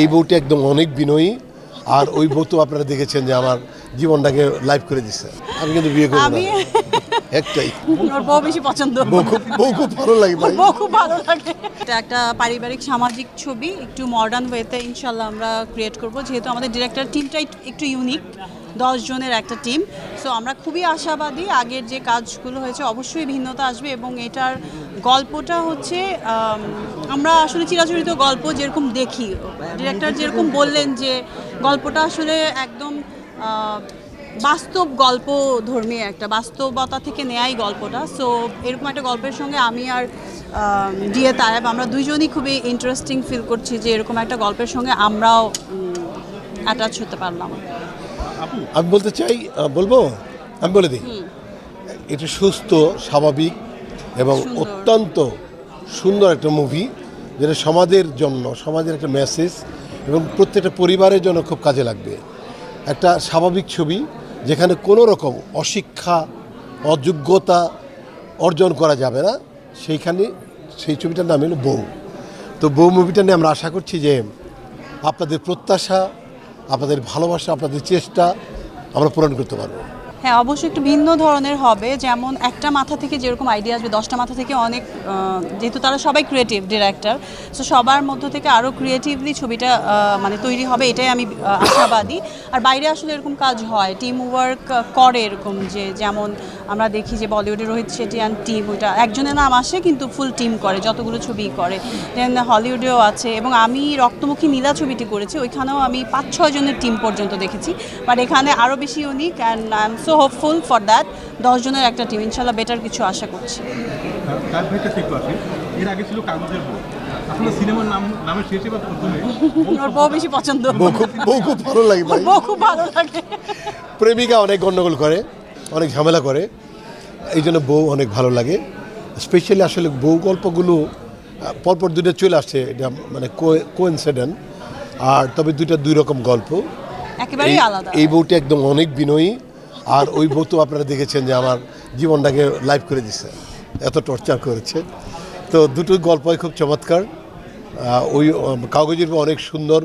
এই বউটি একদম অনেক বিনয়ী আর ওই বউ তো আপনারা দেখেছেন যে আমার জীবনটাকে লাইভ করে দিচ্ছে আমি কিন্তু বিয়ে করব না। একটাই। বউ বেশি পছন্দ। বউ খুব বউ খুব ভালো লাগে ভাই। বউ খুব ভালো লাগে। এটা একটা পারিবারিক সামাজিক ছবি একটু মডার্ন ওয়েতে ইনশাল্লাহ আমরা ক্রিয়েট করব। যেহেতু আমাদের ডিরেক্টর টিমটাই একটু ইউনিক দশ জনের একটা টিম সো আমরা খুবই আশাবাদী আগের যে কাজগুলো হয়েছে, অবশ্যই ভিন্নতা আসবে এবং এটার গল্পটা হচ্ছে আমরা আসলে চিরাচরিত গল্প যেরকম দেখি। ডিরেক্টর যেরকম বললেন যে, গল্পটা আসলে একদম বাস্তব গল্প ধর্মী একটা, বাস্তবতা থেকে নেয়াই গল্পটা। সো এরকম একটা গল্পের সঙ্গে আমি আর ডিএ তায়েব, আমরা দুইজনই খুবই ইন্টারেস্টিং ফিল করছি যে এরকম একটা গল্পের সঙ্গে আমরাও অ্যাটাচ হতে পারলাম। আমি বলতে চাই বলব? আমি বলে দিই। এটা সুস্থ স্বাভাবিক এবং অত্যন্ত সুন্দর একটা মুভি যেটা সমাজের জন্য সমাজের একটা মেসেজ এবং প্রত্যেকটা পরিবারের জন্য খুব কাজে লাগবে। একটা স্বাভাবিক ছবি যেখানে কোনো রকম অশিক্ষা অযোগ্যতা অর্জন করা যাবে না। সেইখানে সেই ছবিটার নাম হলো বউ। তো বউ মুভিটা নিয়ে আমরা আশা করছি যে আপনাদের প্রত্যাশা আপনাদের ভালোবাসা আপনাদের চেষ্টা আমরা পূরণ করতে পারব। হ্যাঁ অবশ্যই একটু ভিন্ন ধরনের হবে। যেমন একটা মাথা থেকে যেরকম আইডিয়া আসবে, দশটা মাথা থেকে অনেক যেহেতু তারা সবাই ক্রিয়েটিভ ডিরেক্টর সো সবার মধ্য থেকে আরও ক্রিয়েটিভলি ছবিটা মানে তৈরি হবে, এটাই আমি আশাবাদী। আর বাইরে আসলে এরকম কাজ হয় টিম ওয়ার্ক করে এরকম যে, যেমন আমরা দেখি যে বলিউডে রোহিত শেট্টি অ্যান্ড টিম ওইটা একজনের নাম আসে কিন্তু ফুল টিম করে, যতগুলো ছবি করে। দেন হলিউডেও আছে, এবং আমি রক্তমুখী নীলা ছবিটি করেছি, ওইখানেও আমি পাঁচ ছয় জনের টিম পর্যন্ত দেখেছি বাট এখানে আরও বেশি unique and I am so hopeful for that দশ জনের একটা টিম ইনশাল্লাহ বেটার কিছু আশা করছি। তার ভাইটা একটু আসি এর আগে ছিল কাগজের বউ। আসলে সিনেমার নাম নামের শেষে বা প্রথমে ওর বউ বেশি পছন্দ। বউ খুব বউ খুব ভালো লাগে ভাই। বউ খুব ভালো লাগে। প্রেমিকা অনেক গণ্ডগোল করে অনেক ঝামেলা করে। এই জন্য বউ অনেক ভালো লাগে। স্পেশালি আসলে বউ গল্পগুলো পরপর দুটো চলে আসছে। এটা মানে কোইন্সিডেন্ট আর তবে দুইটা দুই রকম গল্প। একেবারেই আলাদা। এই বউটি একদম অনেক বিনয়ী। আর ওই বউ আপনারা দেখেছেন যে আমার জীবনটাকে লাইভ করে দিচ্ছে এত টর্চার করেছে। তো দুটো গল্পই খুব চমৎকার। ওই কাগজের অনেক সুন্দর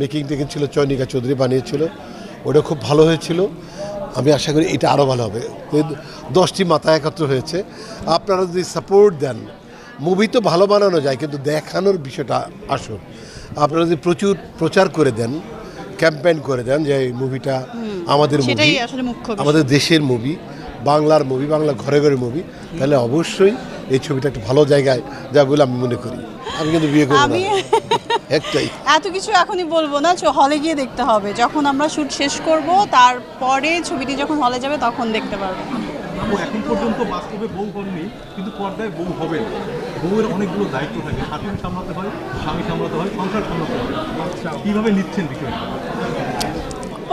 মেকিং টেকিং ছিল চয়নিকা চৌধুরী বানিয়েছিল। ওটা খুব ভালো হয়েছিল। আমি আশা করি এটা আরও ভালো হবে। দশটি মাথা একত্র হয়েছে। আপনারা যদি সাপোর্ট দেন মুভি তো ভালো বানানো যায়, কিন্তু দেখানোর বিষয়টা আসুন আপনারা যদি প্রচুর প্রচার করে দেন ক্যাম্পেইন করে দেন যে এই মুভিটা আমাদের মুভি আসলে মুখ্য আমাদের দেশের মুভি বাংলার মুভি বাংলা ঘরে ঘরে মুভি তাহলে অবশ্যই এই ছবিটা একটা ভালো জায়গায় যা বলে আমি মনে করি। আমি কিন্তু বিয়ে করব না। একটাই। এত কিছু এখনই বলব না হলে গিয়ে দেখতে হবে। যখন আমরা শুট শেষ করব তারপরে ছবিটি যখন হলে যাবে তখন দেখতে পারব। এখন পর্যন্ত বাস্তবে বউ হননি কিন্তু পর্দায় বউ হবে। বউয়ের অনেকগুলো দায়িত্ব থাকে। সামলাতে হয় স্বামী সামলাতে হয় সংসার সামলাতে হয়। কীভাবে নিচ্ছেন বিষয়টা?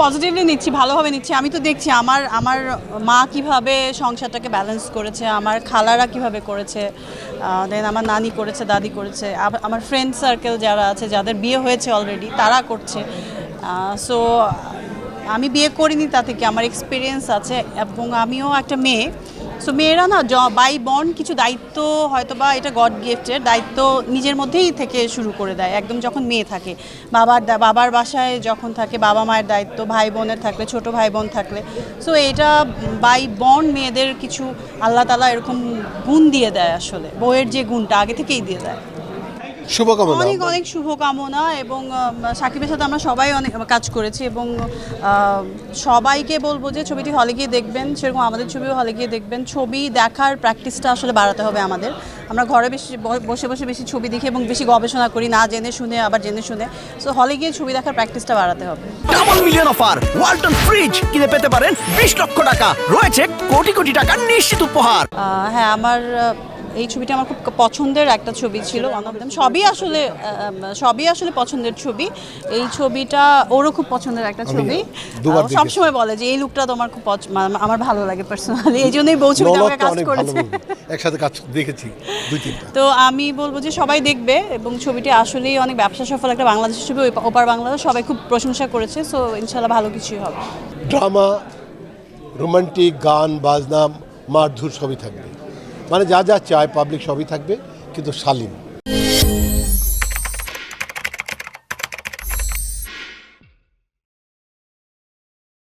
পজিটিভলি নিচ্ছি, ভালোভাবে নিচ্ছি। আমি তো দেখছি আমার আমার মা কীভাবে সংসারটাকে ব্যালেন্স করেছে, আমার খালারা কীভাবে করেছে দেন আমার নানি করেছে, দাদি করেছে আমার ফ্রেন্ড সার্কেল যারা আছে, যাদের বিয়ে হয়েছে অলরেডি তারা করছে। সো আমি বিয়ে করিনি তা থেকে, আমার এক্সপিরিয়েন্স আছে, এবং আমিও একটা মেয়ে সো মেয়েরা না বাই বন কিছু দায়িত্ব হয়তো বা এটা গড গিফটের দায়িত্ব নিজের মধ্যেই থেকে শুরু করে দেয়। একদম যখন মেয়ে থাকে। বাবার বাবার বাসায় যখন থাকে, বাবা মায়ের দায়িত্ব, ভাই বোনের থাকলে, ছোট ভাই বোন থাকলে। সো এটা বাই বন মেয়েদের কিছু আল্লাহ তালা এরকম গুণ দিয়ে দেয় আসলে। বইয়ের যে গুণটা আগে থেকেই দিয়ে দেয়। শুভকামনা। অনেক অনেক শুভকামনা এবং সাকিবের সাথে আমরা সবাই অনেক কাজ করেছি এবং সবাইকে বলব যে ছবিটি হলে গিয়ে দেখবেন সেরকম আমাদের ছবিও হলে গিয়ে দেখবেন। ছবি দেখার প্র্যাকটিসটা আসলে বাড়াতে হবে আমাদের। আমরা ঘরে বেশি ব- বসে বসে বেশি ছবি দেখি এবং বেশি গবেষণা করি না জেনে শুনে আবার জেনে শুনে। সো হলে গিয়ে ছবি দেখার প্র্যাকটিসটা বাড়াতে হবে। Double million offer Walton fridge কিনে পেতে পারেন বিশ লক্ষ টাকা। রয়েছে কোটি কোটি টাকার নিশ্চিত উপহার। হ্যাঁ আমার এই ছবিটা আমার খুব পছন্দের একটা ছবি ছিল ওয়ান অফ দেম সবই আসলে সবই আসলে পছন্দের ছবি। এই ছবিটা ওরও খুব পছন্দের একটা ছবি। সবসময় বলে যে এই লুকটা তোমার খুব আমার ভালো লাগে পার্সোনালি এই জন্যই বউ ছবিটা আমাকে কাজ করেছে। একসাথে কাজ দেখেছি দুই তিনটা। তো আমি বলব যে সবাই দেখবে এবং ছবিটি আসলেই অনেক ব্যবসা সফল একটা বাংলাদেশের ছবি ওপার বাংলাদেশ সবাই খুব প্রশংসা করেছে সো ইনশাল্লাহ ভালো কিছুই হবে। ড্রামা রোমান্টিক গান বাজনা মারধুর সবই থাকবে। মানে যা যা চায় পাবলিক সবই থাকবে কিন্তু শালীন।